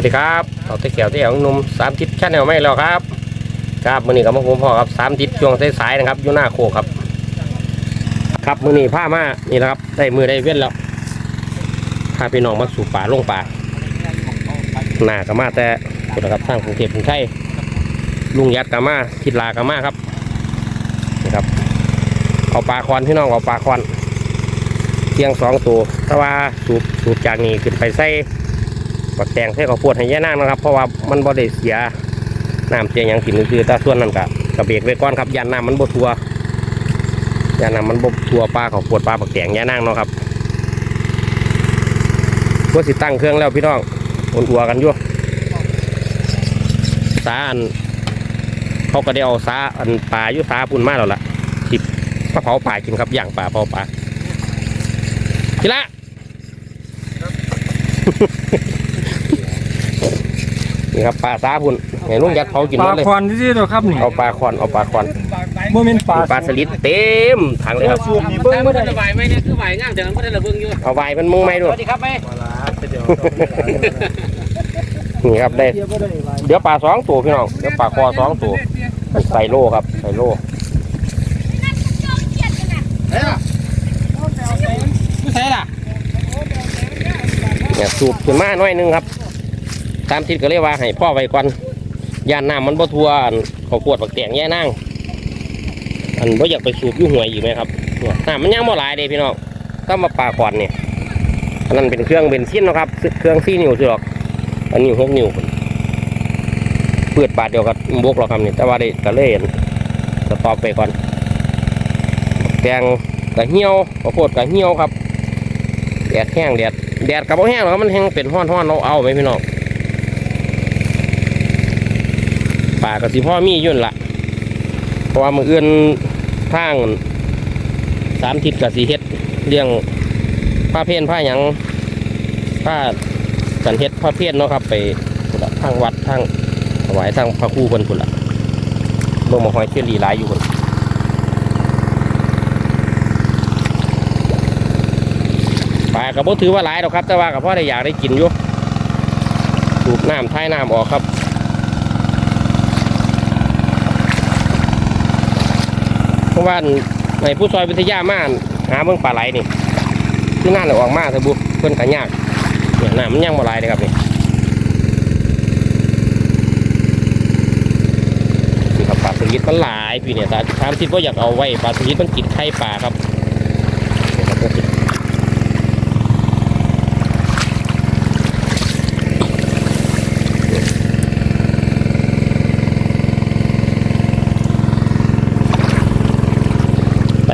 วัสดีครับต่อตะเกียวที่ของหนุ่มสามทิศชาแนลไม่แล้วครับครับมือนี้กับมาผมพ่อครับสามทิศช่วงสายๆนะครับอยู่หน้าโคกครับ ครับมือนี้ผ้ามานี่แหละครับได้มือได้เว้นแล้วพาพี่น้องมาสู่ป่าลงป่าหน้าก็มาแต่พุทธครับสร้างกรุงเทพกรุงไทยลุงยัดกามาทิดลากามาครับนี่ครับเอาปลาควันพี่น้องเอาปลาควันเพียงสองตัวแต่ว่าสูบสูบจากนี้ขึ้นไปใส่ ปักแตงใส่ข้าวโพดให้ย่นางนะครับ เพราะว่ามันบ่ได้เสียน้ำเสียหยังกินคือแต่ส่วนนั้นก็กระเบรกไว้ก่อนครับยานน้ำมันบ่ทัวยานน้ำมันบ่ทัวปลาข้าวโพดปลาปักแตงแย่นางเนาะครับก็สิตั้งเครื่องแล้วพี่น้องอุ่นอัวกันอยู่สาอันเขาก็ได้เอาสาอันปลาอยู่สาปุ่นมาแล้วล่ะทิบมาเผาปลากินครับย่างปลาเผาปลาทีละ นี่ครับปลาซาพุ่นเห็นลุงยัดเขากินหปมลาดเลย ควันที่เราครับนี่เอาปลาคอนเอาปลาคอนโมเมนปลาปลาสลิดเต็มถังเลยครับสูตรนี้เบิ้งไม่ได้สบายไหมเนี่ยคือไหวง่างแต่นั้นก็ได้ระเบิงอยู่เอาไว้มันมึงไหมสด้วยวัสดีครับไหมนี่ครับได้ เดี๋ยวปลาสองตัวพี่น้อง เดี๋ยวปลาคอสองตัวใส่โลครับใส่โลไม่ใช่ล่ะเนี่ยสูบขึ้นมาหน่อยหนึงครับ ตามทิศก็เรียกว่าให้พ่อไว้ก่อนยานน้ำมันบ่ทัวเขาปวดปักแตงแย่นั่งอันบ่อยากไปสูบยู่หวยอยู่ไหมครับน้ำมันยังบ่หลายเด้พี่น้องต้องมาปลาคอนเนี่ยอันนั้นเป็นเครื่องเบนซินนะครับ เครื่องสี่นิ้วสิหรอก อันนี้หกนิ้วเปิดบาทเดียวกับบวกหรอกครับนี่แต่ว่าได้ก็เลยสต็อปไปก่อนแตงกะเหี่ยวข้าวโพดกะเหี่ยวครับแดดแห้งแดดแดดกับบ่แห้งหรอกมันแห้งเป็นห้อนๆเราเอาไหมพี่น้อง ป่ากะสิพ่อมีอยุ่นละเพราะว่ามืออื่นทางสามทิศกะสีเฮ็ดเรื่องผ้าเพี้ยนผ้าหยังผ้าสันเฮ็ดผ้าเพี้ยนเนาะครับ ไปทางวัดทางถวายทางพระคู่คนพุ่นละลงมาหอยเชี่ยรีหลายอยู่คนปลากับพ่ถือว่าหลายหรอกครับ แต่ว่ากับพ่อได้อยากได้กินอยู่สูบน้ำท้ายน้ำออกครับ เพ ราะว่าในผู้ซอยวิทยามาหาเบิ่งปลาไหลนี่ที่น่าเลยออกมากเถอะบุเพิ่นกันยากเนี่ยน้ำมันยังบ่ไหลเลยครับนี่นี่ครับปลาสลิดมันหลายพี่เนี่ยแต่ถามที่ว่าอยากเอาไว้ปลาสลิดมันกินไข่ปลาครับเนี่ยครับมันกิน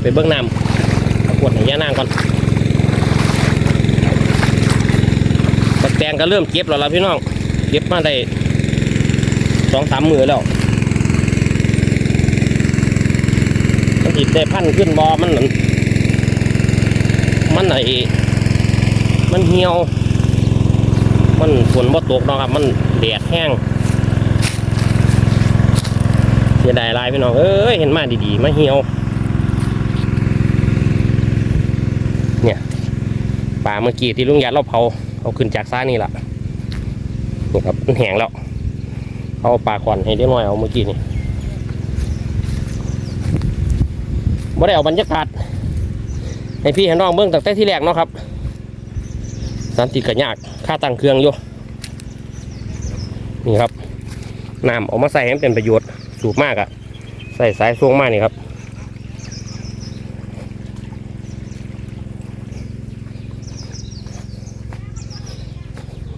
ไปเบื้องน้ำเอาขวดให้ย่านางก่อนตะแตงก็เริ่มเก็บแล้วล่ะพี่น้อง เก็บมาได้สองสามมือแล้วมันติดได้พันขึ้นบอมันมันไหนมันเหี่ยว มันฝนบ่ตกนะครับ มันแดดแห้งเสียดายลายพี่น้อง เอ้ย เห็นมาดีๆ มาเหี่ยว ปลาเมื่อกี้ที่ลุงยัดเราเผาเอาขึ้นจากซ่านี่แหละนี่ครับมันแห้งแล้วเอาปลาขวัญให้ได้หน่อยเอาเมื่อกี้นี่ไม่ได้เอาบรรยากาศให้พี่ให้น้องเบื้องตั้งแต่ที่แรกเนาะครับสันติกระยากค่าตั้งเครื่องอยู่นี่ครับน้ำเอามาใส่ให้เป็นประโยชน์สูบมากอะใส่สายทรงมากนี่ครับ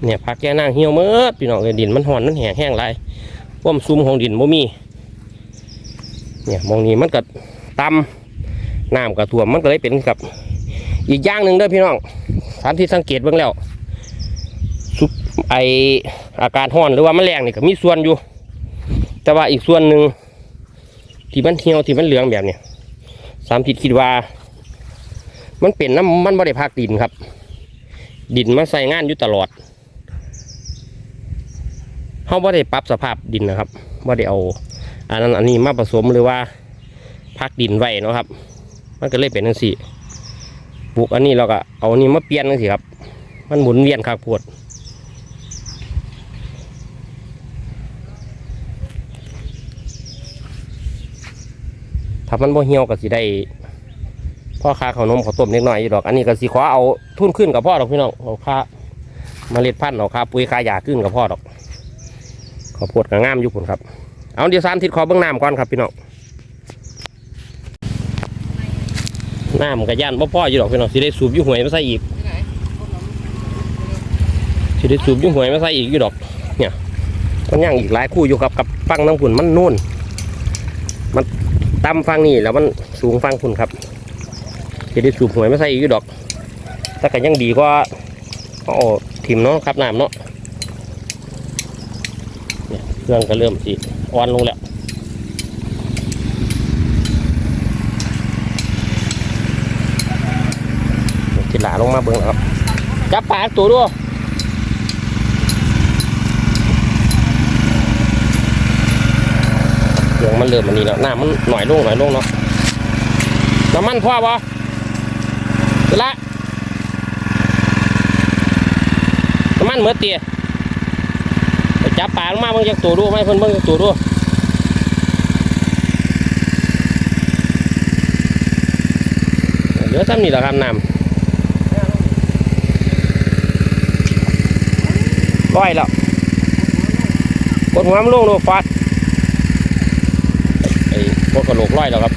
เนี่ยพักแก่นางเหี่ยวเมื่อพี่น้องเลยดินมันห่อนมันแห้งแห้งไรว่มซุ่มของดินบ่มี เนี่ยมองนี้มันก็ตำน้ำก็ท่วมมันก็เลยเป็นกับ อีกอย่างหนึ่งด้อพี่น้องสามที่สังเกตเบ้างแล้วซุปไออาการห่อนหรือว่ามันแรงนี่ก็มีส่วนอยู่ แต่ว่าอีกส่วนหนึ่งที่มันเหี่ยวที่มันเหลืองแบบเนี้ยสามทิศคิดว่า มันเป็นน้ำมันบ่ได้พักดินครับ ดินมาใส่งานอยู่ตลอด เขาบ่ได้ปรับสภาพดินนะครับบ่ได้เอาอันนั้นอันนี้มาผสมหรือว่าพักดินไว้นะครับ มันก็เลยเป็นนั่นสิปลูกอันนี้เราก็เอานี้มาเปลี่ยนนั่นสิครับ มันหมุนเวียนคักพวดถ้ามันบ่เหี่ยวก็สิได้พ่อค้าข้านมข้าต้มเล็กน้อยอยู่ดอก อันนี้ก็สิขอเอาทุ่นขึ้นกับพ่อดอกพี่น้องเอาค่าเมล็ดพันธุ์เอาค่าปุ๋ยค่ายาขึ้นกับพ่อดอก ข้าวดก็งามอยู่พุ่นครับ เอาเดี๋ยวสามทิศขอเบื้องน้ำก่อนครับพี่น้องน้ำก็ย่านบ่พ่ออยู่ดอกพี่น้องสิได้สูบยู่หวยมาใส่อีกสิได้สูบยู่หวยมาใส่อีกอยู่ดอกเนี่ยมันย่างอีกหลายคู่อยู่กับกับฟังน้ำพุ่นมันนู่นมันต่ำฟังนี่แล้วมันสูงฟังพุ่นครับสิได้สูบหวยมาใส่อีกอยู่ดอกแต่ก็ยังดีกว่าเอถิ่มเนาะครับน้ำเนาะ เครื่องก็เริ่มสิอ่อนลงแล้วจิหลาลงมาเบิ่งครับ จับปลาตัวด้วยเครื่องมันเริ่มมันนี่แล้วน้ำมันหน่อยลงหน่อยลงเนาะน้ำมันพ่อปะละน้ำมันเมื่อเตี๋ย จับปลาลงมาเบิ่งจากตัวดูไหมเพิ่นเบิ่งจากตัวดูเหลือซ้ำนี่แหละครับน้ำร้อยแล้วกดหัวมันลงดูฟาดไอ้พวกกระโหลกร้อยแล้วครับ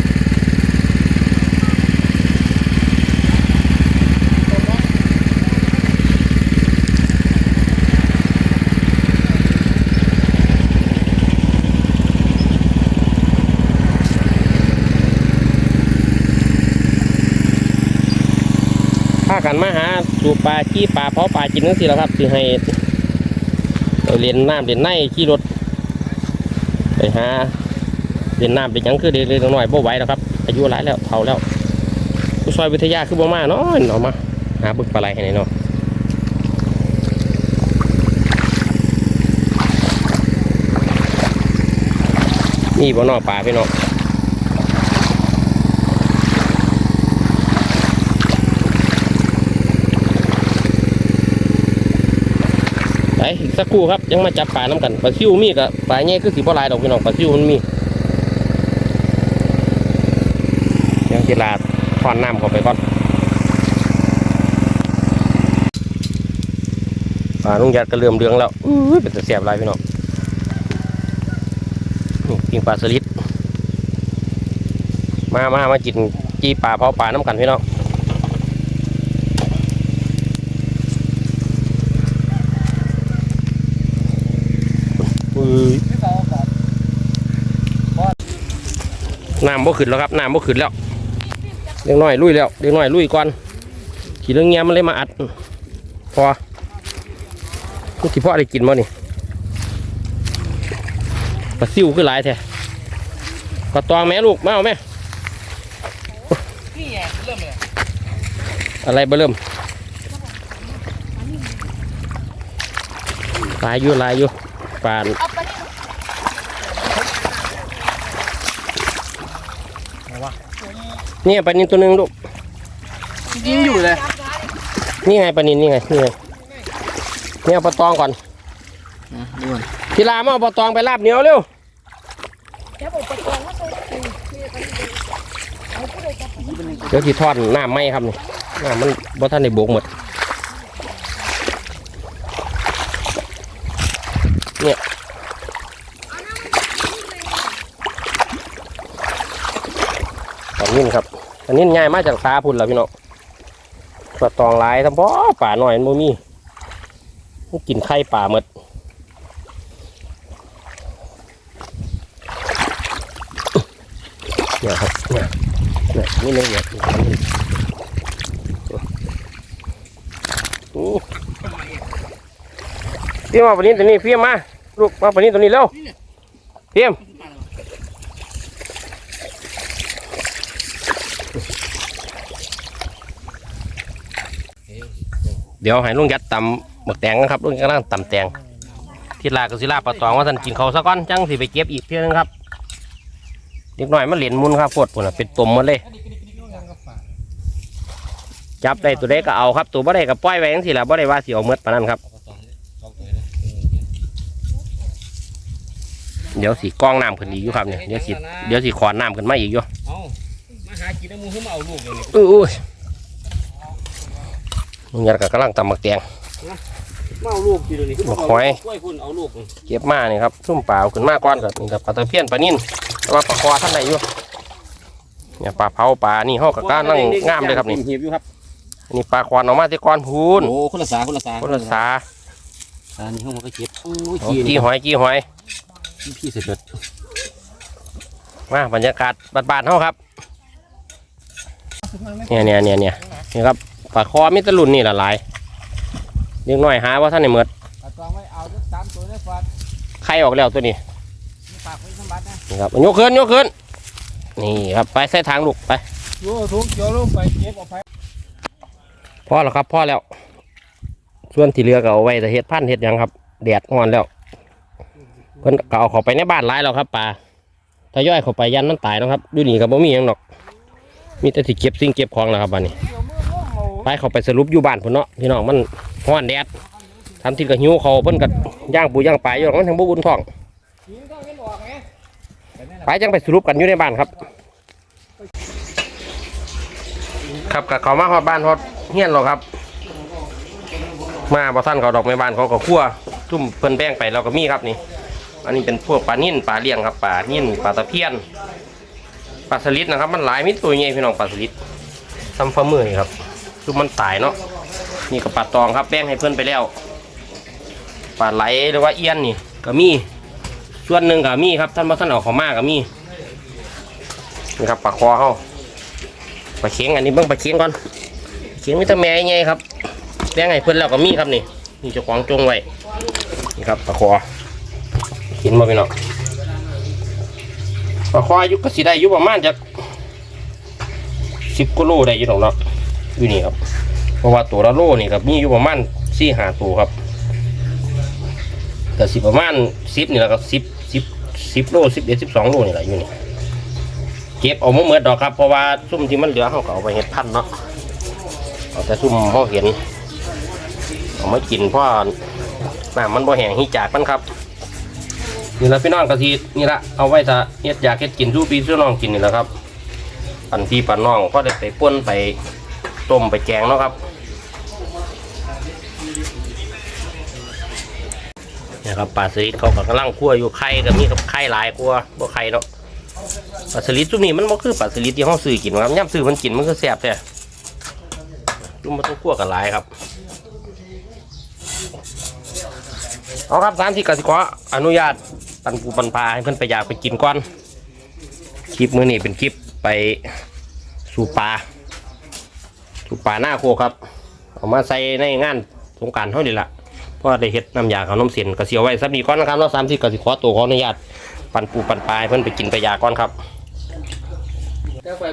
ากันมาหาสูบปลาขี้ปลาเผาะปลากินนั่นสิแล้วครับสิให้เรียนน้ำเรียนในขี่รถไปหาเรียนน้ำเป็นยังคือเด็กๆน้อยๆบ่ไหวแล้วครับอายุหลายแล้วเฒ่าแล้วผู้ซอยวิทยาคือบ่มาเนาะเอามาหาบึกปลาไหลให้หน่อยเนาะนี่บ่นอปลาพี่น้อง อีกสักครู่ครับยังมาจับปลาน้ำกันปลาซิวมีกับปลาใหญ่คือสีบ่ลายดอกพี่น้องปลาซิวมันมียังกีฬาทอนน้ำเข้าไปก่อนปลาลุงยัดก็เริ่มเรืองแล้วอุ้เป็นต่เสียบลายพี่น้องนี่ปิ้งปลาสลิดมามามากินจีปลาเผาปลาน้ำกันพี่น้อง น้ำบ่ขึ้นแล้วครับน้ำบ่ขึ้นแล้วเล็กน้อยลุยแล้วเล็กน้อยลุยก่อนขี่เรื่องเงี้ยมันเลยมาอัด พอนี่ที่พ่อได้กินบ่นี่ปลาซิวคือหลายแท้ปลาตองแม่ลูกมาเอาแม่นี่ไงเริ่มเลยอะไรเบอเริ่มลายอยู่ลายอยู่ปลาเนี่ยปลานินตัวหนึงลูกยิงอยู่เลย นี่ไงปลานินนี่ไงนี่ไงนี่เอาปลาตองก่อนดูก่อนทีลามาเอาปลาตองไปลาบเหนียวเร็วเดี๋ยวที่ทอดน้ำไหมครับนี่น้ำมันบ่ท่านได้โบกหมดเนี่ยปลา นิ่นครับปลานิ่นง่ายมากจากสาพุ่นแล้วพี่น้องปลาตองลายทั้งบ่ป่าหน่อยมันมีมันกินไข่ป่าหมดเนี่ยครับเนี่ยเนี่ยนี่เลยเนี่ยโอ้เพียมมาปนี้ตัวนี้เพียมมาลูกมาปนี้ตัวนี้เร็วเพียม เดี๋ยวให้ลุงยัดตำหมึกแตงนะครับลุงยัดกำลังตำแตงที่ลากับศิลาปลาตองว่าท่านกินเขาวซะก่อนจังสิไปเก็บอีกเพียงนึงครับเด็กน้อยมันเหรียญมุนครับพดปุ่นน่ะเป็นตุ่มหมาเลย จับได้ตัวได้ก็เอาครับ ตัวบ่ได้ก็ปล่อยไว้ทั้งทีละบ่ได้ว่าสิเอาเมดปานนั้นครับ เดี๋ยวสีกล้องน้ำขึ้นอีกอยู่ครับเนี่ยเดี๋ยวสีเดี๋ยวสีขอนน้ำขึ้นมาอีกอยู่เอ้าหากินแล้วมึงขึ้นมาเอาลูกเลยนี่อุ้ย มึงยัดกับกำลังตำหมักแตงมาเอาลูกกินเลยนี่บักหอยกล้วยคุณเอาลูกนี่เก็บมานี่ครับซุ่มปลาเอาขึ้นมาก่อนกับนี่ครับปลาตะเพียนปลานิ่นแต่ว่าปลาคอท่านไหนอยู่เนี่ยปลาเผาปลานี่ห้อกับก้านั่งงามเลยครับนี่เหียบอยู่ครับอันนี่ปลาควันออกมาที่ก้อนพูนโอ้คนละสาคนละสาคนละสาสานี่ห้องมันก็เจ็บโอ้ยเอาขี้จี้หอยจี้หอยพี่เสร็จมาบรรยากาศบ้านๆเฮาครับเนี่ยเนี่ยเนี่ยเนี่ยนี่ครับ ปลาคอมิตรลุ่นนี่ละหลายเล็กน้อยหาว่าท่านในเมือดเอาตองไว้เอาสักสามตัวได้ฟอดไข่ออกแล้วตัวนี้มีปากไว้สมบัตินะนี่ครับยกขึ้นยกขึ้นนี่ครับไปใส่ทางลูกไปโยทุกโยลงไปเก็บเอาไปพอแล้วครับพ่อแล้ว ส่วนที่เหลือก็เอาไว้แต่เฮ็ดพันเฮ็ดยังครับแดดอ่อนแล้ว เพิ่นก็เอาเข้าไปในบ้านหลายแล้วครับปลาถ้าย่อยเข้าไปยันมันตายนะครับดูนี่ก็บ่มีหยังหรอก มีแต่สิเก็บสิ่งเก็บของแล้วครับบัดนี้ ไปเขาไปสรุปอยู่บ้านพุ่นเนาะพี่น้องมันร้อนแดดทำที่ก็หิวเขาเพิ่นก็ย่างปูย่างปลาอยู่หรอกมันทั้งบ่บุญท้อง ไปจังไปสรุปกันอยู่ในบ้านครับ ครับกับเขามาฮอดบ้านฮอดเฮียนหรอกครับ มาบ่ท่านเขาดอกไม้บ้านเขาก็คั่วทุ่มเพิ่นแป้งไปเราก็มีครับนี่ อันนี้เป็นพวกปลานิ่นปลาเลี้ยงครับปลานิ่นปลาตะเพียนปลาสลิดนะครับ มันหลายมิตรตัวใหญ่พี่น้องปลาสลิดทำฝ่ามือครับ คือมันตายเนาะนี่กับปลาตองครับแป้งให้เพื่อนไปแล้วปลาไหลหรือว่าเอี้ยนนี่ก็มีส่วนหนึ่งก็มีครับท่านบ่ท่านเอาเขามาก็มีนี่ครับปลาคอเขาปลาเค็งอันนี้เบิ่งปลาเค็งก่อนเค็งมีแต่แม่ใหญ่ครับแป้งให้เพื่อนแล้วก็มีครับนี่นี่เจ้าของจงไว้นี่ครับปลาคอกินมาพี่น้องปลาควายอายุก็สิได้อายุประมาณจากสิบกิโลได้อยู่หรอกเนาะ อยู่นี่ครับเพราะว่าตัวละโลนี่ครับมีอยู่ประมาณสี่หาตัวครับแต่สิประมาณสิบนี่แหละครับสิบสิบสิบโลสิบเอ็ดสิบสองโลนี่แหละอยู่นี่เก็บเอามาเมื่อดอกครับเพราะว่าซุ่มที่มันเหลือเขาก็เอาไปเห็ดพันเนาะเอาแต่ซุ่มเขาเห็นเอามากินเพราะน้ำมันบ่แห้งหิจากมันครับนี่ละพี่น้องกะทินี่ละเอาไว้ถ้าเฮ็ดอยากเฮ็ดกินสู้พี่สู้น้องกินนี่แหละครับปันพี่ปันน้องก็ได้ไปป่นไป ต้มไปแกงเนาะครับเนี่ยครับปลาสลิดเขากำลังคั่วอยู่ไข่ก็มีกับไข่หลายกว่าบ่ไข่เนาะปลาสลิดซุมนี้มันบ่คือปลาสลิดที่ห้องซื้อกินครับย่ำซื้อมันกินมันก็แซ่บแท้ซุมมันต้องคั่วกันหลายครับเอาครับสามที่กสิกรอนุญาตปันปูปันปลาให้เพื่อนไปอยากไปกินก่อนคลิปมื้อนี้เป็นคลิปไปสู่ปลา ปลาหน้าโคครับเอามาใส่ในงานสงการเท่านี้ละเพราะได้เฮ็ดน้ำยาขนมเสียนกระเสียวไว้สักนีก่อนนะครับเราสามที่กสิกรตัวขออนุญาตปันปูปันปลาให้เพื่อนไปกินไปอยากก่อนครับ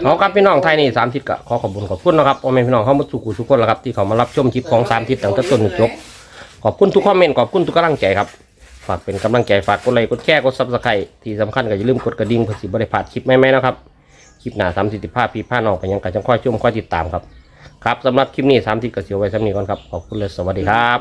เอาครับพี่น้องไทยนี่สามทิศก็ขอขอบคุณขอบคุณนะครับพ่อแม่พี่น้องเข้ามาสู่กูทุกคนแล้วครับที่เขามารับชมคลิปของสามทิศตั้งแต่ต้นจนจบขอบคุณทุกคอมเมนต์ขอบคุณทุกกำลังใจครับฝากเป็นกำลังใจฝากกดไลค์กดแชร์กดซับสไครต์ที่สำคัญก็อย่าลืมกดกระดิ่งเพื่อสิบริพลาดคลิปใหม่ๆนะครับคลิปหน้าสามสิบภาพพี่ผ้าน้องไปยังกันจังค่อยชมค่อยติดตามครับ ครับสำหรับคลิปนี้สามสิบกระเสียวไว้สำนี้ก่อนครับ ขอบคุณเลยสวัสดีครับ